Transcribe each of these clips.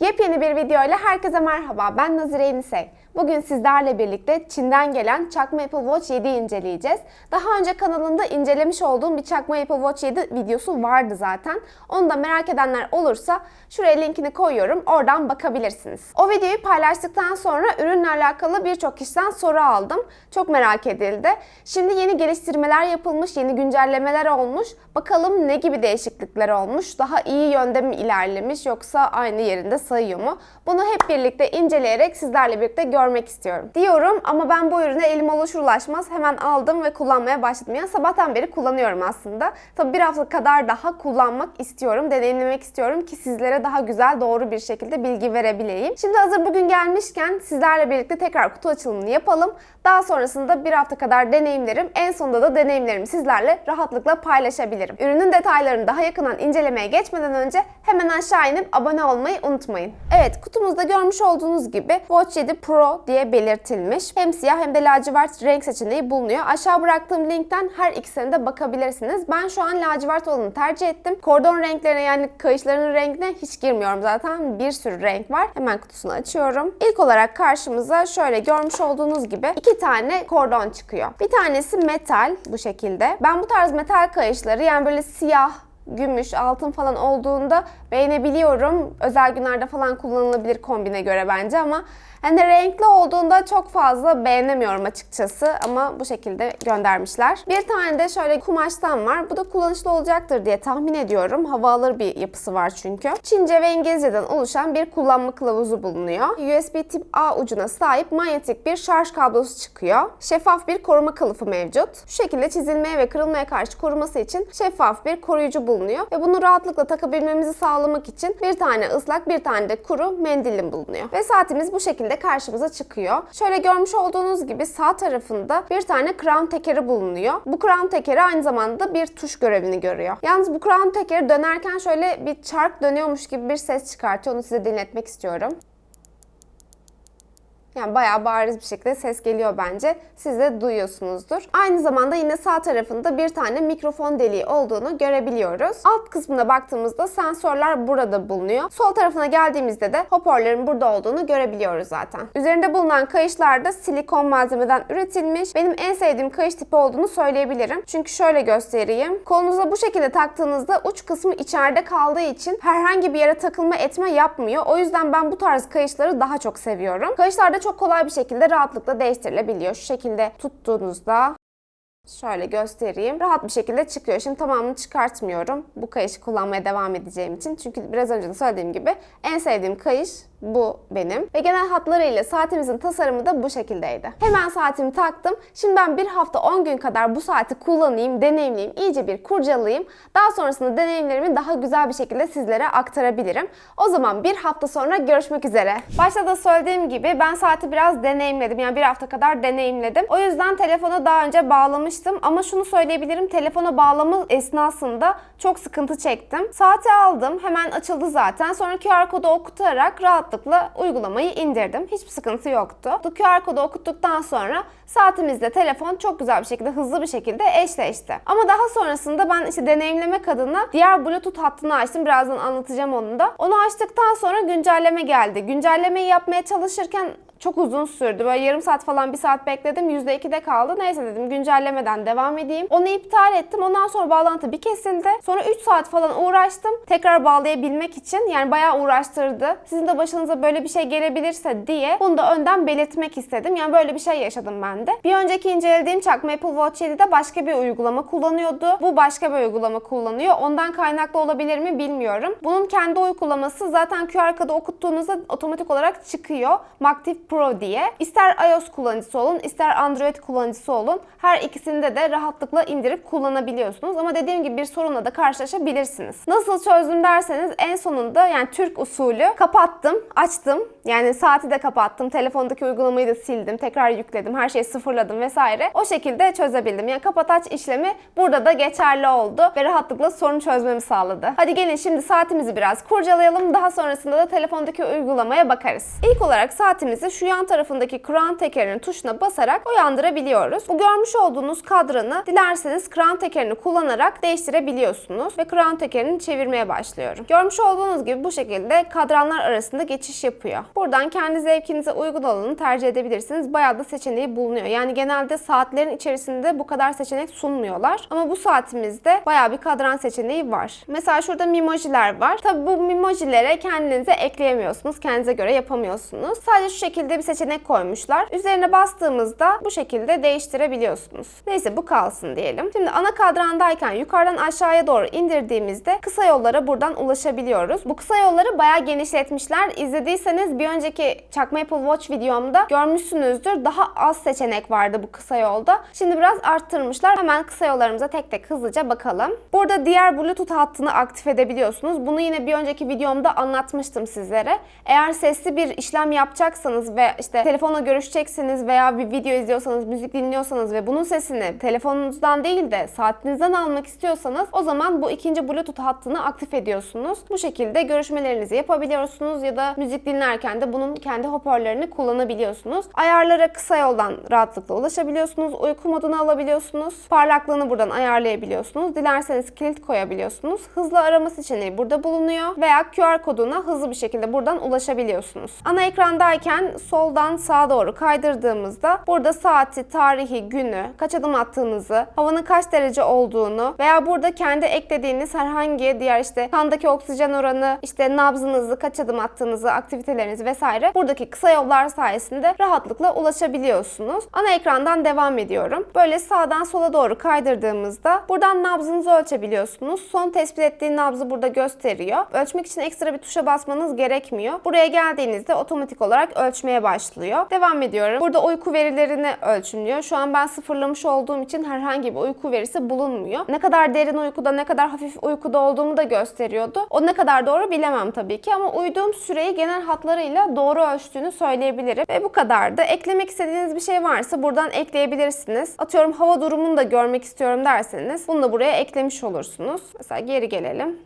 Yepyeni bir video ile herkese merhaba. Ben Nazire Yenisey. Bugün sizlerle birlikte Çin'den gelen çakma Apple Watch 7'yi inceleyeceğiz. Daha önce kanalımda incelemiş olduğum bir çakma Apple Watch 7 videosu vardı zaten. Onu da merak edenler olursa şuraya linkini koyuyorum. Oradan bakabilirsiniz. O videoyu paylaştıktan sonra ürünle alakalı birçok kişiden soru aldım. Çok merak edildi. Şimdi yeni geliştirmeler yapılmış, yeni güncellemeler olmuş. Bakalım ne gibi değişiklikler olmuş? Daha iyi yönde mi ilerlemiş yoksa aynı yerinde sayıyor mu? Bunu hep birlikte inceleyerek sizlerle birlikte görmek istiyorum. Diyorum ama ben bu ürüne elim ulaşır ulaşmaz hemen aldım ve kullanmaya başladım. Yani sabahtan beri kullanıyorum aslında. Tabi bir hafta kadar daha kullanmak istiyorum, deneyimlemek istiyorum ki sizlere daha güzel, doğru bir şekilde bilgi verebileyim. Şimdi hazır bugün gelmişken sizlerle birlikte tekrar kutu açılımını yapalım. Daha sonrasında bir hafta kadar deneyimlerim. En sonunda da deneyimlerimi sizlerle rahatlıkla paylaşabilirim. Ürünün detaylarını daha yakından incelemeye geçmeden önce hemen aşağı inip abone olmayı unutmayın. Evet kutumuzda görmüş olduğunuz gibi Watch 7 Pro diye belirtilmiş. Hem siyah hem de lacivert renk seçeneği bulunuyor. Aşağı bıraktığım linkten her ikisine de bakabilirsiniz. Ben şu an lacivert olanı tercih ettim. Kordon renklerine yani kayışların rengine hiç girmiyorum zaten. Bir sürü renk var. Hemen kutusunu açıyorum. İlk olarak karşımıza şöyle görmüş olduğunuz gibi iki tane kordon çıkıyor. Bir tanesi metal bu şekilde. Ben bu tarz metal kayışları yani böyle siyah gümüş, altın falan olduğunda beğenebiliyorum. Özel günlerde falan kullanılabilir kombine göre bence ama hani renkli olduğunda çok fazla beğenemiyorum açıkçası ama bu şekilde göndermişler. Bir tane de şöyle kumaştan var. Bu da kullanışlı olacaktır diye tahmin ediyorum. Hava alır bir yapısı var çünkü. Çince ve İngilizceden oluşan bir kullanma kılavuzu bulunuyor. USB tip A ucuna sahip manyetik bir şarj kablosu çıkıyor. Şeffaf bir koruma kılıfı mevcut. Şu şekilde çizilmeye ve kırılmaya karşı koruması için şeffaf bir koruyucu bulunuyor ve bunu rahatlıkla takabilmemizi sağlamak için bir tane ıslak bir tane de kuru mendilim bulunuyor. Ve saatimiz bu şekilde karşımıza çıkıyor. Şöyle görmüş olduğunuz gibi sağ tarafında bir tane crown tekeri bulunuyor. Bu crown tekeri aynı zamanda bir tuş görevini görüyor. Yalnız bu crown tekeri dönerken şöyle bir çark dönüyormuş gibi bir ses çıkartıyor. Onu size dinletmek istiyorum. Yani bayağı bariz bir şekilde ses geliyor bence. Siz de duyuyorsunuzdur. Aynı zamanda yine sağ tarafında bir tane mikrofon deliği olduğunu görebiliyoruz. Alt kısmına baktığımızda sensörler burada bulunuyor. Sol tarafına geldiğimizde de hoparlörün burada olduğunu görebiliyoruz zaten. Üzerinde bulunan kayışlar da silikon malzemeden üretilmiş. Benim en sevdiğim kayış tipi olduğunu söyleyebilirim. Çünkü şöyle göstereyim. Kolunuza bu şekilde taktığınızda uç kısmı içeride kaldığı için herhangi bir yere takılma etme yapmıyor. O yüzden ben bu tarz kayışları daha çok seviyorum. Kayışlar da çok kolay bir şekilde rahatlıkla değiştirilebiliyor. Şu şekilde tuttuğunuzda Şöyle göstereyim. Rahat bir şekilde çıkıyor. Şimdi tamamını çıkartmıyorum. Bu kayışı kullanmaya devam edeceğim için. Çünkü biraz önce de söylediğim gibi en sevdiğim kayış bu benim. Ve genel hatlarıyla saatimizin tasarımı da bu şekildeydi. Hemen saatimi taktım. Şimdi ben bir hafta 10 gün kadar bu saati kullanayım, deneyimleyeyim, iyice bir kurcalayayım. Daha sonrasında deneyimlerimi daha güzel bir şekilde sizlere aktarabilirim. O zaman bir hafta sonra görüşmek üzere. Başta da söylediğim gibi ben saati biraz deneyimledim. Yani bir hafta kadar deneyimledim. O yüzden telefona daha önce bağlamıştım. Ama şunu söyleyebilirim. Telefona bağlama esnasında çok sıkıntı çektim. Saati aldım. Hemen açıldı zaten. Sonra QR kodu okutarak rahatlıkla uygulamayı indirdim. Hiçbir sıkıntı yoktu. Bu QR kodu okuttuktan sonra saatimizle telefon çok güzel bir şekilde, hızlı bir şekilde eşleşti. Ama daha sonrasında ben işte deneyimlemek adına diğer Bluetooth hattını açtım. Birazdan anlatacağım onu da. Onu açtıktan sonra güncelleme geldi. Güncellemeyi yapmaya çalışırken çok uzun sürdü. Böyle yarım saat falan bir saat bekledim. %2'de kaldı. Neyse dedim güncellemeden devam edeyim. Onu iptal ettim. Ondan sonra bağlantı bir kesildi. Sonra 3 saat falan uğraştım. Tekrar bağlayabilmek için. Yani bayağı uğraştırdı. Sizin de başınıza böyle bir şey gelebilirse diye bunu da önden belirtmek istedim. Yani böyle bir şey yaşadım ben de. Bir önceki incelediğim çakma Apple Watch 7'de başka bir uygulama kullanıyordu. Bu başka bir uygulama kullanıyor. Ondan kaynaklı olabilir mi bilmiyorum. Bunun kendi uygulaması zaten QR kodu okuttuğunuzda otomatik olarak çıkıyor. Maktif Pro diye. İster iOS kullanıcısı olun, ister Android kullanıcısı olun. Her ikisinde de rahatlıkla indirip kullanabiliyorsunuz. Ama dediğim gibi bir sorunla da karşılaşabilirsiniz. Nasıl çözdüm derseniz en sonunda yani Türk usulü kapattım, açtım. Yani saati de kapattım, telefondaki uygulamayı da sildim, tekrar yükledim, her şeyi sıfırladım vesaire. O şekilde çözebildim. Yani kapat aç işlemi burada da geçerli oldu ve rahatlıkla sorun çözmemi sağladı. Hadi gelin şimdi saatimizi biraz kurcalayalım. Daha sonrasında da telefondaki uygulamaya bakarız. İlk olarak saatimizi şu yan tarafındaki kran tekerinin tuşuna basarak uyandırabiliyoruz. Bu görmüş olduğunuz kadranı dilerseniz kran tekerini kullanarak değiştirebiliyorsunuz ve kran tekerini çevirmeye başlıyorum. Görmüş olduğunuz gibi bu şekilde kadranlar arasında geçiş yapıyor. Buradan kendi zevkinize uygun olanı tercih edebilirsiniz. Bayağı da seçeneği bulunuyor. Yani genelde saatlerin içerisinde bu kadar seçenek sunmuyorlar. Ama bu saatimizde bayağı bir kadran seçeneği var. Mesela şurada mimojiler var. Tabi bu mimojilere kendinize ekleyemiyorsunuz. Kendinize göre yapamıyorsunuz. Sadece şu şekilde bir seçenek koymuşlar. Üzerine bastığımızda bu şekilde değiştirebiliyorsunuz. Neyse bu kalsın diyelim. Şimdi ana kadrandayken yukarıdan aşağıya doğru indirdiğimizde kısa yollara buradan ulaşabiliyoruz. Bu kısa yolları bayağı genişletmişler. İzlediyseniz bir önceki Çakma Apple Watch videomda görmüşsünüzdür. Daha az seçenek vardı bu kısa yolda. Şimdi biraz arttırmışlar. Hemen kısa yollarımıza tek tek hızlıca bakalım. Burada diğer Bluetooth hattını aktif edebiliyorsunuz. Bunu yine bir önceki videomda anlatmıştım sizlere. Eğer sesli bir işlem yapacaksanız ve işte telefonla görüşeceksiniz veya bir video izliyorsanız, müzik dinliyorsanız ve bunun sesini telefonunuzdan değil de saatinizden almak istiyorsanız o zaman bu ikinci Bluetooth hattını aktif ediyorsunuz. Bu şekilde görüşmelerinizi yapabiliyorsunuz ya da müzik dinlerken de bunun kendi hoparlörlerini kullanabiliyorsunuz. Ayarlara kısa yoldan rahatlıkla ulaşabiliyorsunuz. Uyku modunu alabiliyorsunuz. Parlaklığını buradan ayarlayabiliyorsunuz. Dilerseniz kilit koyabiliyorsunuz. Hızlı arama seçeneği burada bulunuyor veya QR koduna hızlı bir şekilde buradan ulaşabiliyorsunuz. Ana ekrandayken soldan sağa doğru kaydırdığımızda burada saati, tarihi, günü, kaç adım attığınızı, havanın kaç derece olduğunu veya burada kendi eklediğiniz herhangi diğer işte kandaki oksijen oranı, işte nabzınızı, kaç adım attığınızı, aktivitelerinizi vesaire buradaki kısa yollar sayesinde rahatlıkla ulaşabiliyorsunuz. Ana ekrandan devam ediyorum. Böyle sağdan sola doğru kaydırdığımızda buradan nabzınızı ölçebiliyorsunuz. Son tespit ettiği nabzı burada gösteriyor. Ölçmek için ekstra bir tuşa basmanız gerekmiyor. Buraya geldiğinizde otomatik olarak ölçmeye başlıyor. Devam ediyorum. Burada uyku verilerini ölçümlüyor. Şu an ben sıfırlamış olduğum için herhangi bir uyku verisi bulunmuyor. Ne kadar derin uykuda, ne kadar hafif uykuda olduğumu da gösteriyordu. O ne kadar doğru bilemem tabii ki ama uyuduğum süreyi genel hatlarıyla doğru ölçtüğünü söyleyebilirim. Ve bu kadardı. Eklemek istediğiniz bir şey varsa buradan ekleyebilirsiniz. Atıyorum hava durumunu da görmek istiyorum derseniz bunu da buraya eklemiş olursunuz. Mesela geri gelelim.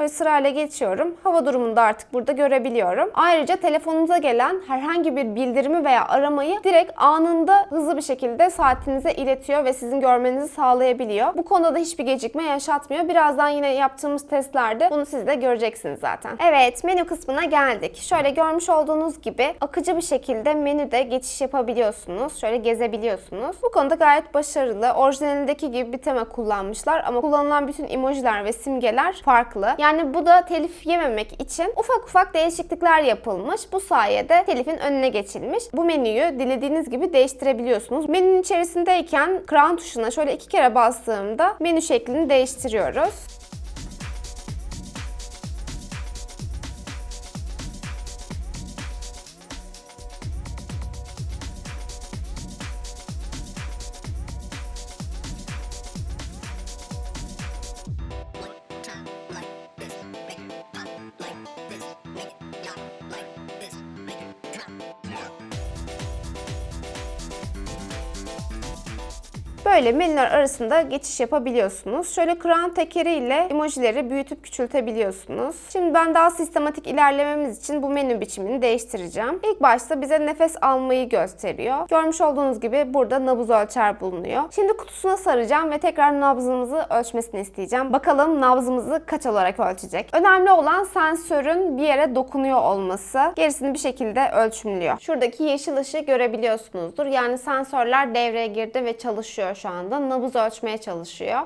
Böyle sırayla geçiyorum. Hava durumunu da artık burada görebiliyorum. Ayrıca telefonunuza gelen herhangi bir bildirimi veya aramayı direkt anında hızlı bir şekilde saatinize iletiyor ve sizin görmenizi sağlayabiliyor. Bu konuda da hiçbir gecikme yaşatmıyor. Birazdan yine yaptığımız testlerde bunu siz de göreceksiniz zaten. Evet menü kısmına geldik. Şöyle görmüş olduğunuz gibi akıcı bir şekilde menüde geçiş yapabiliyorsunuz. Şöyle gezebiliyorsunuz. Bu konuda gayet başarılı. Orijinalindeki gibi bir tema kullanmışlar ama kullanılan bütün emojiler ve simgeler farklı. Yani bu da telif yememek için ufak ufak değişiklikler yapılmış. Bu sayede telifin önüne geçilmiş. Bu menüyü dilediğiniz gibi değiştirebiliyorsunuz. Menünün içerisindeyken crown tuşuna şöyle iki kere bastığımda menü şeklini değiştiriyoruz. Böyle menüler arasında geçiş yapabiliyorsunuz. Şöyle kran tekeriyle emojileri büyütüp küçültebiliyorsunuz. Şimdi ben daha sistematik ilerlememiz için bu menü biçimini değiştireceğim. İlk başta bize nefes almayı gösteriyor. Görmüş olduğunuz gibi burada nabız ölçer bulunuyor. Şimdi kutusuna saracağım ve tekrar nabzımızı ölçmesini isteyeceğim. Bakalım nabzımızı kaç olarak ölçecek. Önemli olan sensörün bir yere dokunuyor olması. Gerisini bir şekilde ölçümlüyor. Şuradaki yeşil ışığı görebiliyorsunuzdur. Yani sensörler devreye girdi ve çalışıyor şu anda. Nabız ölçmeye çalışıyor.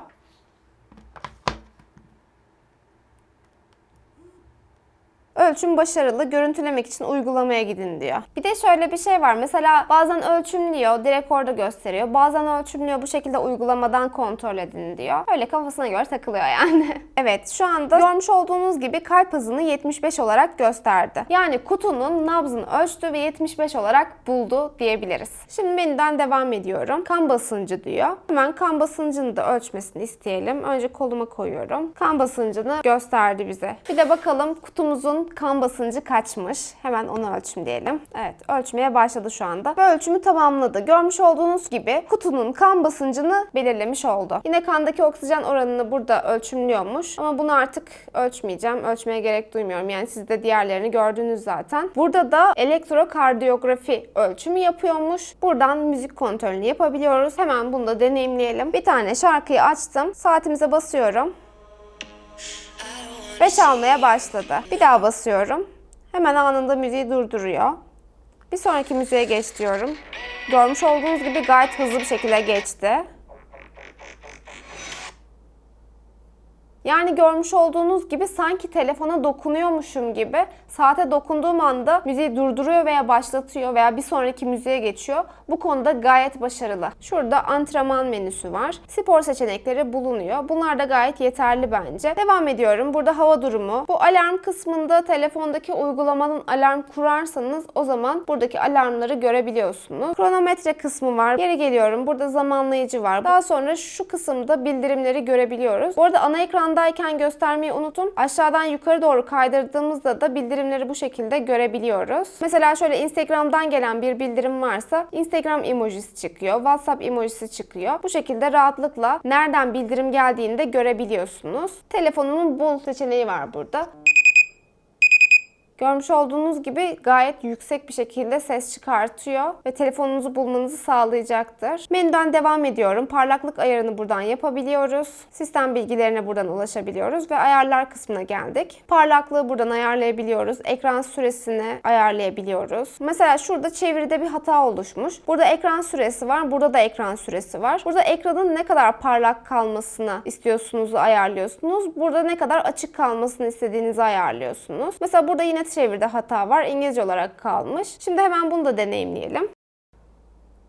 Ölçüm başarılı, görüntülemek için uygulamaya gidin diyor. Bir de şöyle bir şey var. Mesela bazen ölçümlüyor, direkt orada gösteriyor. Bazen ölçümlüyor, bu şekilde uygulamadan kontrol edin diyor. Öyle kafasına göre takılıyor yani. evet, şu anda görmüş olduğunuz gibi kalp hızını 75 olarak gösterdi. Yani kutunun nabzını ölçtü ve 75 olarak buldu diyebiliriz. Şimdi menüden devam ediyorum. Kan basıncı diyor. Hemen kan basıncını da ölçmesini isteyelim. Önce koluma koyuyorum. Kan basıncını gösterdi bize. Bir de bakalım kutumuzun kan basıncı kaçmış? Hemen onu ölçümleyelim. Evet ölçmeye başladı şu anda. Ve ölçümü tamamladı. Görmüş olduğunuz gibi kutunun kan basıncını belirlemiş oldu. Yine kandaki oksijen oranını burada ölçümlüyormuş. Ama bunu artık ölçmeyeceğim. Ölçmeye gerek duymuyorum. Yani siz de diğerlerini gördünüz zaten. Burada da elektrokardiyografi ölçümü yapıyormuş. Buradan müzik kontrolünü yapabiliyoruz. Hemen bunu da deneyimleyelim. Bir tane şarkıyı açtım. Saatimize basıyorum. Ve çalmaya başladı. Bir daha basıyorum. Hemen anında müziği durduruyor. Bir sonraki müziğe geç diyorum. Görmüş olduğunuz gibi gayet hızlı bir şekilde geçti. Yani görmüş olduğunuz gibi sanki telefona dokunuyormuşum gibi saate dokunduğum anda müziği durduruyor veya başlatıyor veya bir sonraki müziğe geçiyor. Bu konuda gayet başarılı. Şurada antrenman menüsü var. Spor seçenekleri bulunuyor. Bunlar da gayet yeterli bence. Devam ediyorum. Burada hava durumu. Bu alarm kısmında telefondaki uygulamanın alarm kurarsanız o zaman buradaki alarmları görebiliyorsunuz. Kronometre kısmı var. Geri geliyorum. Burada zamanlayıcı var. Daha sonra şu kısımda bildirimleri görebiliyoruz. Bu arada ana ekrandayken göstermeyi unuttum. Aşağıdan yukarı doğru kaydırdığımızda da bildirimleri bu şekilde görebiliyoruz. Mesela şöyle Instagram'dan gelen bir bildirim varsa Instagram emojisi çıkıyor, WhatsApp emojisi çıkıyor. Bu şekilde rahatlıkla nereden bildirim geldiğini de görebiliyorsunuz. Telefonunun bul seçeneği var burada. Görmüş olduğunuz gibi gayet yüksek bir şekilde ses çıkartıyor ve telefonunuzu bulmanızı sağlayacaktır. Menüden devam ediyorum. Parlaklık ayarını buradan yapabiliyoruz. Sistem bilgilerine buradan ulaşabiliyoruz ve ayarlar kısmına geldik. Parlaklığı buradan ayarlayabiliyoruz. Ekran süresini ayarlayabiliyoruz. Mesela şurada çeviride bir hata oluşmuş. Burada ekran süresi var. Burada da ekran süresi var. Burada ekranın ne kadar parlak kalmasını istiyorsunuz ayarlıyorsunuz. Burada ne kadar açık kalmasını istediğinizi ayarlıyorsunuz. Mesela burada yine çeviride hata var. İngilizce olarak kalmış. Şimdi hemen bunu da deneyimleyelim.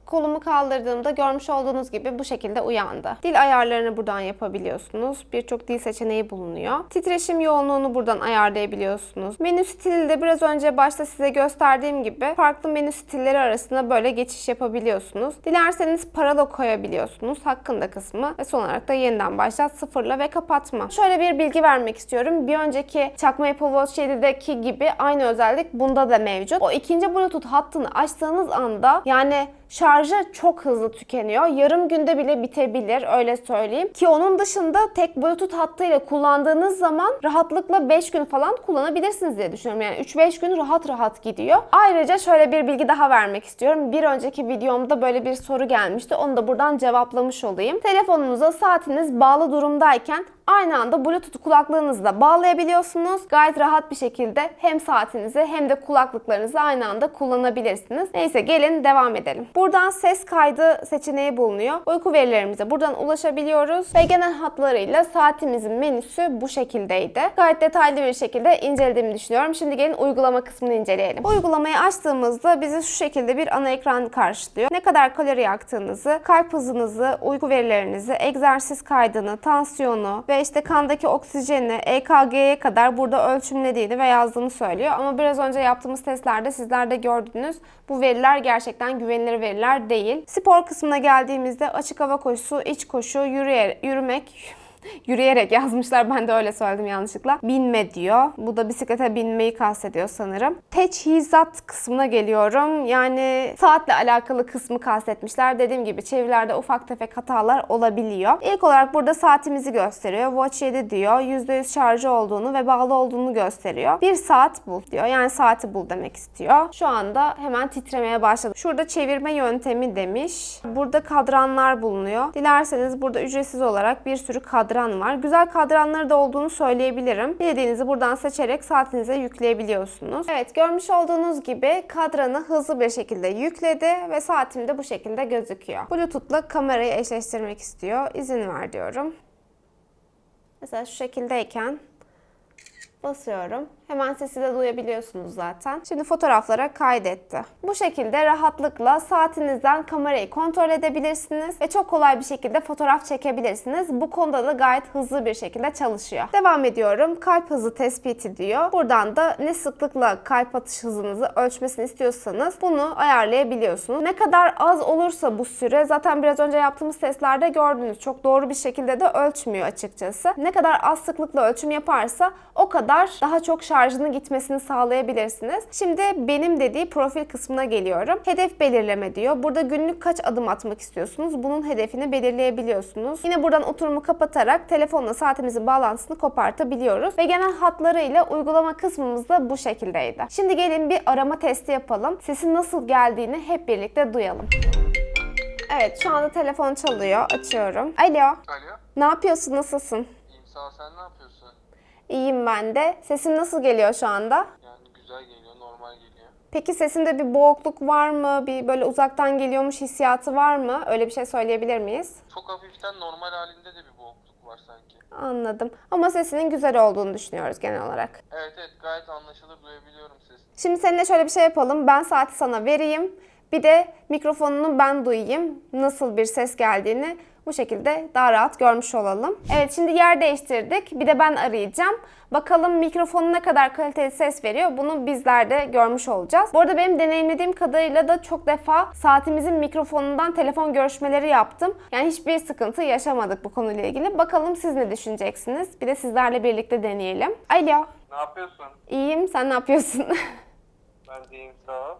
Kolumu kaldırdığımda görmüş olduğunuz gibi bu şekilde uyandı. Dil ayarlarını buradan yapabiliyorsunuz. Birçok dil seçeneği bulunuyor. Titreşim yoğunluğunu buradan ayarlayabiliyorsunuz. Menü stili de biraz önce başta size gösterdiğim gibi farklı menü stilleri arasında böyle geçiş yapabiliyorsunuz. Dilerseniz parola koyabiliyorsunuz. Hakkında kısmı ve son olarak da yeniden başlat, sıfırla ve kapatma. Şöyle bir bilgi vermek istiyorum. Bir önceki çakma Apple Watch 7'deki gibi aynı özellik bunda da mevcut. O ikinci Bluetooth hattını açtığınız anda yani şarjı çok hızlı tükeniyor. Yarım günde bile bitebilir öyle söyleyeyim. Ki onun dışında tek Bluetooth hattıyla kullandığınız zaman rahatlıkla 5 gün falan kullanabilirsiniz diye düşünüyorum. Yani 3-5 gün rahat rahat gidiyor. Ayrıca şöyle bir bilgi daha vermek istiyorum. Bir önceki videomda böyle bir soru gelmişti. Onu da buradan cevaplamış olayım. Telefonunuza saatiniz bağlı durumdayken aynı anda Bluetooth kulaklığınızla bağlayabiliyorsunuz. Gayet rahat bir şekilde hem saatinizi hem de kulaklıklarınızı aynı anda kullanabilirsiniz. Neyse gelin devam edelim. Buradan ses kaydı seçeneği bulunuyor. Uyku verilerimize buradan ulaşabiliyoruz ve genel hatlarıyla saatimizin menüsü bu şekildeydi. Gayet detaylı bir şekilde incelediğimi düşünüyorum. Şimdi gelin uygulama kısmını inceleyelim. Uygulamayı açtığımızda bizi şu şekilde bir ana ekran karşılıyor. Ne kadar kalori yaktığınızı, kalp hızınızı, uyku verilerinizi, egzersiz kaydını, tansiyonu ve işte kandaki oksijeni, EKG'ye kadar burada ölçümlediğini ve yazdığını söylüyor. Ama biraz önce yaptığımız testlerde sizler de gördünüz. Bu veriler gerçekten güvenilir veriler değil. Spor kısmına geldiğimizde açık hava koşusu, iç koşu, yürüye, yürümek, Yürüyerek yazmışlar. Ben de öyle söyledim yanlışlıkla. Binme diyor. Bu da bisiklete binmeyi kastediyor sanırım. Teçhizat kısmına geliyorum. Yani saatle alakalı kısmı kastetmişler. Dediğim gibi çevirilerde ufak tefek hatalar olabiliyor. İlk olarak burada saatimizi gösteriyor. Watch 7 diyor. %100 şarjı olduğunu ve bağlı olduğunu gösteriyor. Bir saat bul diyor. Yani saati bul demek istiyor. Şu anda hemen titremeye başladı. Şurada çevirme yöntemi demiş. Burada kadranlar bulunuyor. Dilerseniz burada ücretsiz olarak bir sürü kadran var. Güzel kadranları da olduğunu söyleyebilirim. Dilediğinizi buradan seçerek saatinize yükleyebiliyorsunuz. Evet görmüş olduğunuz gibi kadranı hızlı bir şekilde yükledi ve saatim de bu şekilde gözüküyor. Bluetooth'la kamerayı eşleştirmek istiyor. İzin ver diyorum. Mesela şu şekildeyken basıyorum. Hemen sesi de duyabiliyorsunuz zaten. Şimdi fotoğraflara kaydetti. Bu şekilde rahatlıkla saatinizden kamerayı kontrol edebilirsiniz ve çok kolay bir şekilde fotoğraf çekebilirsiniz. Bu konuda da gayet hızlı bir şekilde çalışıyor. Devam ediyorum. Kalp hızı tespiti diyor. Buradan da ne sıklıkla kalp atış hızınızı ölçmesini istiyorsanız bunu ayarlayabiliyorsunuz. Ne kadar az olursa bu süre zaten biraz önce yaptığımız testlerde gördünüz. Çok doğru bir şekilde de ölçmüyor açıkçası. Ne kadar az sıklıkla ölçüm yaparsa o kadar kadar daha çok şarjını gitmesini sağlayabilirsiniz. Şimdi benim dediği profil kısmına geliyorum. Hedef belirleme diyor. Burada günlük kaç adım atmak istiyorsunuz? Bunun hedefini belirleyebiliyorsunuz. Yine buradan oturumu kapatarak telefonla saatimizin bağlantısını kopartabiliyoruz. Ve genel hatlarıyla uygulama kısmımız da bu şekildeydi. Şimdi gelin bir arama testi yapalım. Sesin nasıl geldiğini hep birlikte duyalım. Evet şu anda telefon çalıyor. Açıyorum. Alo. Alo. Ne yapıyorsun? Nasılsın? İyiyim sağ ol. Sen ne yapıyorsun? İyiyim ben de. Sesin nasıl geliyor şu anda? Yani güzel geliyor, normal geliyor. Peki sesinde bir boğukluk var mı? Bir böyle uzaktan geliyormuş hissiyatı var mı? Öyle bir şey söyleyebilir miyiz? Çok hafiften normal halinde de bir boğukluk var sanki. Anladım. Ama sesinin güzel olduğunu düşünüyoruz genel olarak. Evet evet gayet anlaşılır duyabiliyorum sesini. Şimdi seninle şöyle bir şey yapalım. Ben saati sana vereyim. Bir de mikrofonunu ben duyayım. Nasıl bir ses geldiğini bu şekilde daha rahat görmüş olalım. Evet şimdi yer değiştirdik. Bir de ben arayacağım. Bakalım mikrofonu ne kadar kaliteli ses veriyor. Bunu bizler de görmüş olacağız. Bu arada benim deneyimlediğim kadarıyla da çok defa saatimizin mikrofonundan telefon görüşmeleri yaptım. Yani hiçbir sıkıntı yaşamadık bu konuyla ilgili. Bakalım siz ne düşüneceksiniz? Bir de sizlerle birlikte deneyelim. Alo. Ne yapıyorsun? İyiyim. Sen ne yapıyorsun? Ben de iyiyim sağ ol.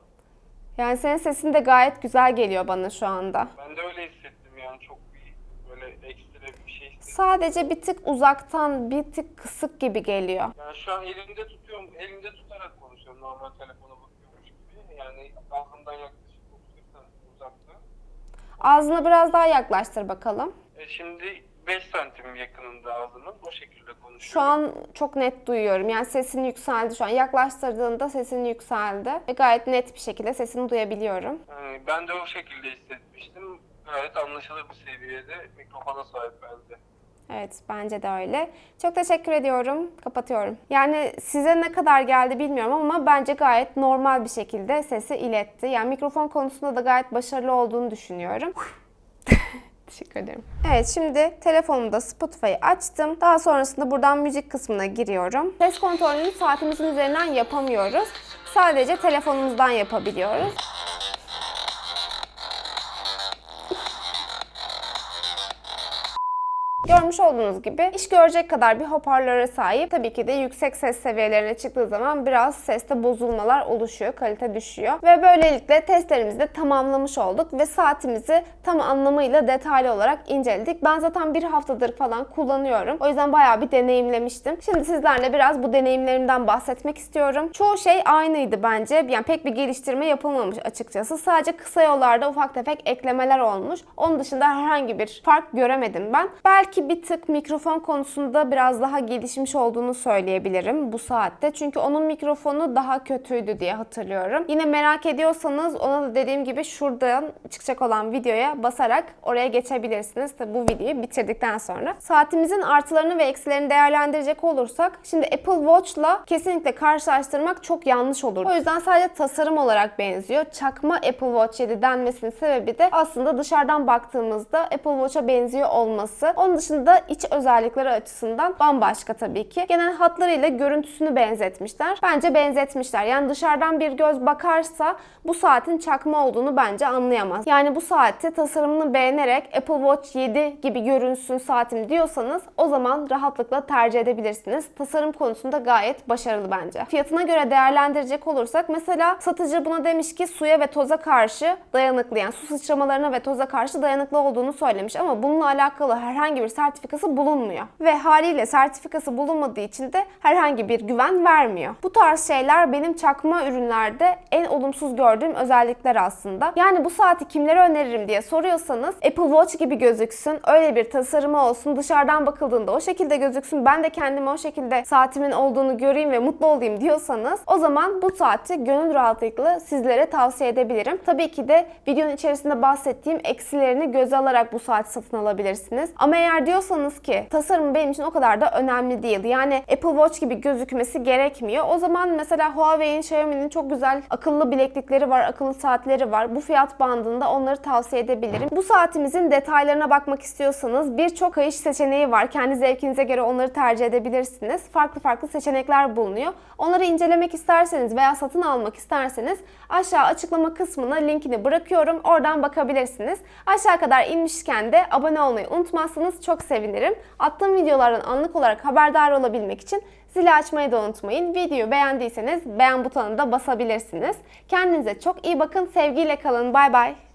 Yani senin sesin de gayet güzel geliyor bana şu anda. Ben de öyle hissettim yani çok bir böyle ekstra bir şey hissettim. Sadece bir tık uzaktan, bir tık kısık gibi geliyor. Yani şu an elimde tutuyorum, elimde tutarak konuşuyorum normal telefona bakıyormuş gibi. Yani ağzımdan yaklaşık 30 santim uzakta. Ağzını biraz daha yaklaştır bakalım. E şimdi 5 santim yakınında ağzımın o şekilde konuşuyorum. Şu an çok net duyuyorum. Yani sesin yükseldi şu an. Yaklaştırdığında sesin yükseldi. Ve gayet net bir şekilde sesini duyabiliyorum. Yani ben de o şekilde hissetmiştim. Gayet anlaşılır bir seviyede mikrofona sahip bende. Evet bence de öyle. Çok teşekkür ediyorum. Kapatıyorum. Yani size ne kadar geldi bilmiyorum ama bence gayet normal bir şekilde sesi iletti. Yani mikrofon konusunda da gayet başarılı olduğunu düşünüyorum. Teşekkür ederim. Evet şimdi telefonumda Spotify'ı açtım. Daha sonrasında buradan müzik kısmına giriyorum. Ses kontrolünü saatimizin üzerinden yapamıyoruz. Sadece telefonumuzdan yapabiliyoruz. Görmüş olduğunuz gibi iş görecek kadar bir hoparlöre sahip. Tabii ki de yüksek ses seviyelerine çıktığı zaman biraz seste bozulmalar oluşuyor, kalite düşüyor. Ve böylelikle testlerimizi de tamamlamış olduk ve saatimizi tam anlamıyla detaylı olarak inceledik. Ben zaten bir haftadır falan kullanıyorum. O yüzden bayağı bir deneyimlemiştim. Şimdi sizlerle biraz bu deneyimlerimden bahsetmek istiyorum. Çoğu şey aynıydı bence. Yani pek bir geliştirme yapılmamış açıkçası. Sadece kısa yollarda ufak tefek eklemeler olmuş. Onun dışında herhangi bir fark göremedim ben. Belki bir tık mikrofon konusunda biraz daha gelişmiş olduğunu söyleyebilirim bu saatte. Çünkü onun mikrofonu daha kötüydü diye hatırlıyorum. Yine merak ediyorsanız ona da dediğim gibi şuradan çıkacak olan videoya basarak oraya geçebilirsiniz. Tabi bu videoyu bitirdikten sonra. Saatimizin artılarını ve eksilerini değerlendirecek olursak şimdi Apple Watch'la kesinlikle karşılaştırmak çok yanlış olur. O yüzden sadece tasarım olarak benziyor. Çakma Apple Watch 7 denmesinin sebebi de aslında dışarıdan baktığımızda Apple Watch'a benziyor olması. Onun dışında iç özellikleri açısından bambaşka tabii ki. Genel hatlarıyla görüntüsünü benzetmişler. Bence benzetmişler. Yani dışarıdan bir göz bakarsa bu saatin çakma olduğunu bence anlayamaz. Yani bu saati tasarımını beğenerek Apple Watch 7 gibi görünsün saatim diyorsanız o zaman rahatlıkla tercih edebilirsiniz. Tasarım konusunda gayet başarılı bence. Fiyatına göre değerlendirecek olursak mesela satıcı buna demiş ki suya ve toza karşı dayanıklı yani su sıçramalarına ve toza karşı dayanıklı olduğunu söylemiş ama bununla alakalı herhangi bir sertifikası bulunmuyor. Ve haliyle sertifikası bulunmadığı için de herhangi bir güven vermiyor. Bu tarz şeyler benim çakma ürünlerde en olumsuz gördüğüm özellikler aslında. Yani bu saati kimlere öneririm diye soruyorsanız Apple Watch gibi gözüksün, öyle bir tasarımı olsun, dışarıdan bakıldığında o şekilde gözüksün, ben de kendime o şekilde saatimin olduğunu göreyim ve mutlu olayım diyorsanız o zaman bu saati gönül rahatlıkla sizlere tavsiye edebilirim. Tabii ki de videonun içerisinde bahsettiğim eksilerini göze alarak bu saati satın alabilirsiniz. Ama eğer diyorsanız ki tasarım benim için o kadar da önemli değil. Yani Apple Watch gibi gözükmesi gerekmiyor. O zaman mesela Huawei'in, Xiaomi'nin çok güzel akıllı bileklikleri var, akıllı saatleri var. Bu fiyat bandında onları tavsiye edebilirim. Bu saatimizin detaylarına bakmak istiyorsanız birçok kayış seçeneği var. Kendi zevkinize göre onları tercih edebilirsiniz. Farklı farklı seçenekler bulunuyor. Onları incelemek isterseniz veya satın almak isterseniz aşağı açıklama kısmına linkini bırakıyorum. Oradan bakabilirsiniz. Aşağı kadar inmişken de abone olmayı unutmazsınız. Çok çok sevinirim. Attığım videolardan anlık olarak haberdar olabilmek için zili açmayı da unutmayın. Videoyu beğendiyseniz beğen butonuna da basabilirsiniz. Kendinize çok iyi bakın. Sevgiyle kalın. Bay bay.